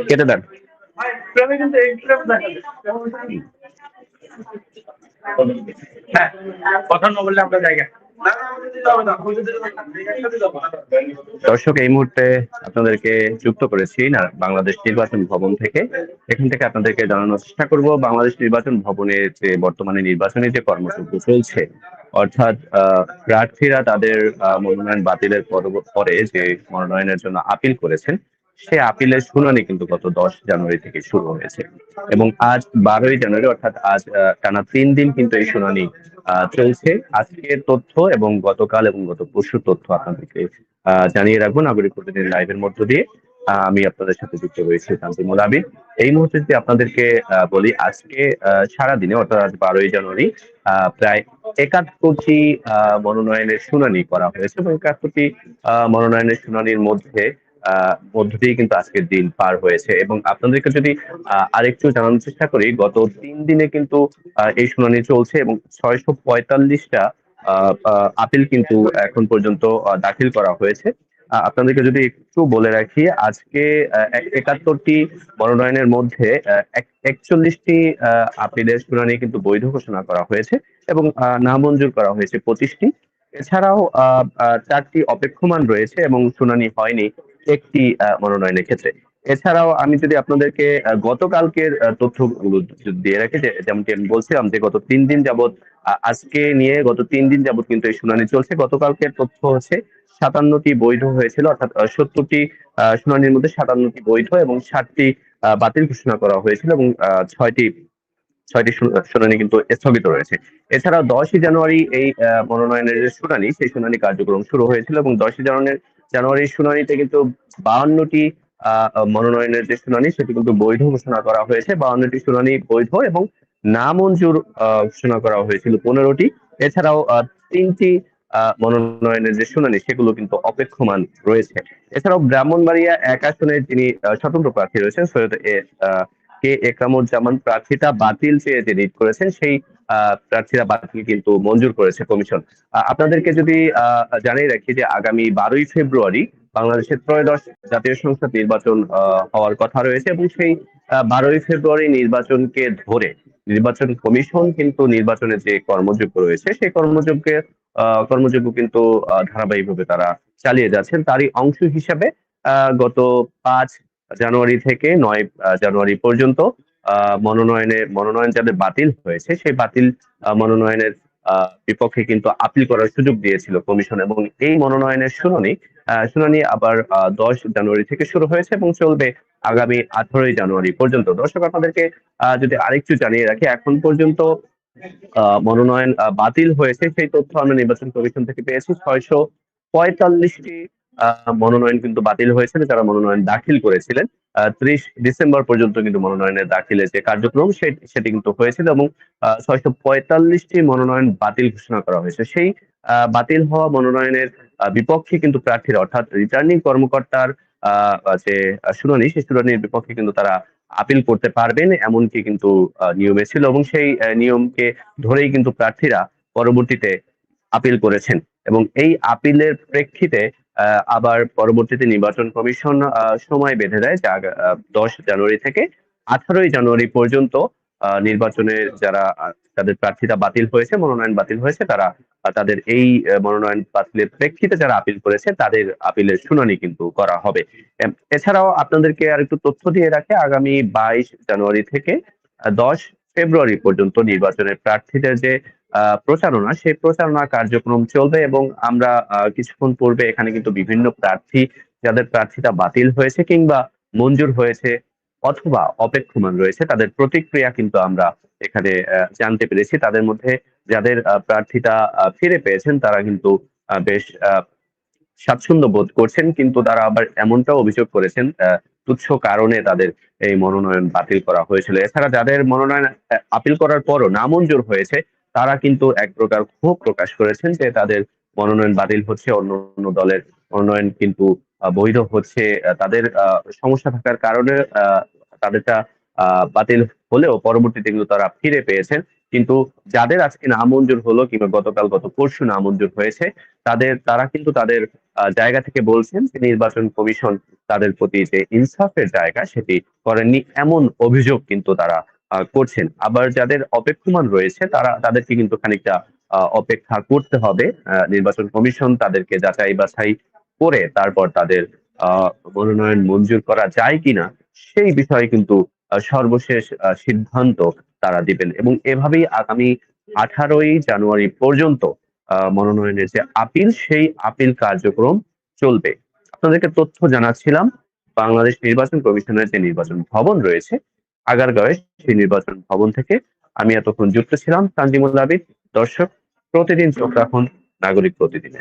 কেটে দেন। হ্যাঁ কথা না বললে আমরা জায়গা দর্শক এই মুহূর্তে আপনাদেরকে যুক্ত করেছি না বাংলাদেশ নির্বাচন ভবন থেকে এখান থেকে আপনাদেরকে জানানোর চেষ্টা করব বাংলাদেশ নির্বাচন ভবনে যে বর্তমানে নির্বাচনী যে কর্মসূচি চলছে অর্থাৎ আহ, প্রার্থীরা তাদের মনোনয়ন বাতিলের পরে যে মনোনয়নের জন্য আপিল করেছেন সে আপিলের শুনানি কিন্তু গত দশ জানুয়ারি থেকে শুরু হয়েছে। এবং আজ বারোই জানুয়ারি অর্থাৎ আজ টানা তিন দিন কিন্তু এই শুনানি চলছে। আজকের তথ্য এবং গতকাল এবং গত পরশুর তথ্য আপনাদেরকে জানিয়ে রাখব নাগরিক প্রতিদিন লাইভের মধ্য দিয়ে। আমি আপনাদের সাথে যুক্ত রয়েছি শান্তিমুল আবিদ। এই মুহূর্তে যদি আপনাদেরকে বলি আজকে সারা দিনে অর্থাৎ আজ বারোই জানুয়ারি প্রায় একাত্তরটি মনোনয়নের শুনানি করা হয়েছে এবং একাত্তরটি আহ, মনোনয়নের শুনানির মধ্যে মধ্য দিয়ে কিন্তু আজকের দিন পার হয়েছে। এবং আপনাদেরকে যদি আরেকটু জানানোর চেষ্টা করি, গত তিন দিনে কিন্তু এই শুনানি চলছে এবং ছয়শো পঁয়তাল্লিশটা আপিল কিন্তু এখন পর্যন্ত দাখিল করা হয়েছে। আপনাদেরকে যদি একটু বলে রাখি, আজকে একাত্তরটি মনোনয়নের মধ্যে একচল্লিশটি আপিলের শুনানি কিন্তু বৈধ ঘোষণা করা হয়েছে এবং নামঞ্জুর করা হয়েছে পঁচিশটি। এছাড়াও চারটি অপেক্ষমান রয়েছে এবং শুনানি হয়নি। একটি মনোনয়নের ক্ষেত্রে। এছাড়াও আমি যদি আপনাদেরকে গতকালকের তথ্যগুলো দিয়ে রাখি যেমনটি আমি বলছিলাম যে গত তিন দিন যাবত আজকে নিয়ে গত তিন দিন যাবত কিন্তু এই শুনানি চলছে। গতকালকের তথ্য হচ্ছে সাতান্নটি বৈধ হয়েছিল, অর্থাৎ সত্তরটি শুনানির মধ্যে সাতান্নটি বৈধ এবং ষাটটি বাতিল ঘোষণা করা হয়েছিল এবং ছয়টি ছয়টি শুনানি কিন্তু স্থগিত রয়েছে। এছাড়াও দশই জানুয়ারি এই মনোনয়নের শুনানি, সেই শুনানি কার্যক্রম শুরু হয়েছিল এবং দশই জানুয়ারি জানুয়ারির শুনানিতে কিন্তু বাহান্নটি মনোনয়নের যে শুনানি সেটি কিন্তু বৈধ ঘোষণা করা হয়েছে। বাহান্নটি শুনানি বৈধ এবং নামঞ্জুর আহ, ঘোষণা করা হয়েছিল পনেরোটি। এছাড়াও তিনটি মনোনয়নের যে শুনানি সেগুলো কিন্তু অপেক্ষমান রয়েছে। এছাড়াও ব্রাহ্মণবাড়িয়া এক আসনে যিনি স্বতন্ত্র প্রার্থী রয়েছেন সৈয়দ কে একরামুজ্জামান প্রার্থীতা বাতিল চেয়ে যে রিট করেছেন সেই প্রার্থীরা বাতিল কিন্তু মঞ্জুর করেছে কমিশন। আপনাদেরকে যদি জানিয়ে রাখি যে আগামী বারোই ফেব্রুয়ারি বাংলাদেশের ত্রয়োদশ জাতীয় সংসদ নির্বাচন হওয়ার কথা রয়েছে এবং সেই বারোই ফেব্রুয়ারি নির্বাচনকে ধরে নির্বাচন কমিশন কিন্তু নির্বাচনের যে কর্মযোগ্য রয়েছে, সেই কর্মযোগ্যের কর্মযোগ্য কিন্তু ধারাবাহিকভাবে তারা চালিয়ে যাচ্ছেন। তারই অংশ হিসাবে গত পাঁচ জানুয়ারি থেকে নয় জানুয়ারি পর্যন্ত মনোনয়নে মনোনয়ন যাদের বাতিল হয়েছে, সেই বাতিল মনোনয়নের বিপক্ষে কিন্তু আপিল করার সুযোগ দিয়েছিল কমিশন এবং এই মনোনয়নের শুনানি শুনানি আবার দশ জানুয়ারি থেকে শুরু হয়েছে এবং চলবে আগামী আঠারোই জানুয়ারি পর্যন্ত। দর্শক, আপনাদেরকে যদি আরেকটু জানিয়ে রাখি, এখন পর্যন্ত মনোনয়ন বাতিল হয়েছে, সেই তথ্য আমরা নির্বাচন কমিশন থেকে পেয়েছি। ছয়শো পঁয়তাল্লিশটি মনোনয়ন কিন্তু বাতিল হয়েছিল যারা মনোনয়ন দাখিল করেছিলেন ত্রিশ ডিসেম্বর পর্যন্ত কিন্তু মনোনয়নের দাখিলের যে কার্যক্রম সেটি কিন্তু হয়েছিল এবং ছয়শো পঁয়তাল্লিশটি মনোনয়ন বাতিল ঘোষণা করা হয়েছে। সেই বাতিল হওয়া মনোনয়নের বিপক্ষে কিন্তু প্রার্থীরা অর্থাৎ রিটার্নিং কর্মকর্তার যে শুনানি, সেই শুনানির বিপক্ষে কিন্তু তারা আপিল করতে পারবেন, এমনকি কিন্তু নিয়মে ছিল এবং সেই নিয়মকে ধরেই কিন্তু প্রার্থীরা পরবর্তীতে আপিল করেছেন এবং এই আপিলের প্রেক্ষিতে আবার পরবর্তীতে নির্বাচন কমিশন সময় বেঁধে দেয় যা দশ জানুয়ারি থেকে আঠারোই জানুয়ারি পর্যন্ত আহ, নির্বাচনের যারা তাদের প্রার্থীতা বাতিল হয়েছে মনোনয়ন বাতিল হয়েছে তারা তাদের এই মনোনয়ন বাতিলের প্রেক্ষিতে যারা আপিল করেছে তাদের আপিলের শুনানি কিন্তু করা হবে। এছাড়াও আপনাদেরকে আর একটু তথ্য দিয়ে রাখে আগামী বাইশ জানুয়ারি থেকে দশ ফেব্রুয়ারি পর্যন্ত নির্বাচনের প্রার্থীদের যে প্রচারণা, সেই প্রচারণা কার্যক্রম চলবে এবং আমরা কিছুক্ষণ পূর্বে এখানে কিন্তু বিভিন্ন প্রার্থী, যাদের প্রার্থীতা বাতিল হয়েছে কিংবা মঞ্জুর হয়েছে অথবা অপেক্ষমান রয়েছে, তাদের প্রতিক্রিয়া কিন্তু আমরা এখানে জানতে পেরেছি। তাদের মধ্যে যাদের প্রার্থীতা ফিরে পেয়েছেন, তারা কিন্তু বেশ স্বাচ্ছন্দ্য বোধ করছেন, কিন্তু তারা আবার এমনটাও অভিযোগ করেছেন তুচ্ছ কারণে তাদের এই মনোনয়ন বাতিল করা হয়েছিল। এছাড়া যাদের মনোনয়ন আপিল করার পরও নামঞ্জুর হয়েছে তারা কিন্তু এক প্রকার ক্ষোভ প্রকাশ করেছেন যে তাদের মনোনয়ন বাতিল হচ্ছে, অন্য অন্য দলের মনোনয়ন কিন্তু বৈধ হচ্ছে। তাদের সমস্যা থাকার কারণে তাদেরটা বাতিল হলেও পরবর্তীতে কিন্তু তারা ফিরে পেয়েছেন। কিন্তু যাদের আজকে নামঞ্জুর হলো কিংবা গতকাল গত পরশু নামঞ্জুর হয়েছে, তাদের, তারা কিন্তু তাদের জায়গা থেকে বলছেন যে নির্বাচন কমিশন তাদের প্রতি যে ইনসাফের জায়গা সেটি করেননি, এমন অভিযোগ কিন্তু তারা করছেন। আবার যাদের অপেক্ষমান রয়েছে, তারা, তাদেরকে কিন্তু খানিকটা অপেক্ষা করতে হবে। নির্বাচন কমিশন তাদেরকে যাচাই বাছাই করে তারপর তাদের মনোনয়ন মঞ্জুর করা যায় কিনা, সেই বিষয়ে কিন্তু সর্বশেষ সিদ্ধান্ত তারা দিবেন। এবং এভাবেই আগামী আঠারোই জানুয়ারি পর্যন্ত মনোনয়নের যে আপিল, সেই আপিল কার্যক্রম চলবে। আপনাদেরকে তথ্য জানাচ্ছিলাম, বাংলাদেশ নির্বাচন কমিশনের যে নির্বাচন ভবন রয়েছে আগারগাঁওয়ে সেই নির্বাচন ভবন থেকে আমি এতক্ষণ যুক্ত ছিলাম, তানজিমুল আবিদ, দর্শক, প্রতিদিন চোখ রাখুন নাগরিক প্রতিদিনে।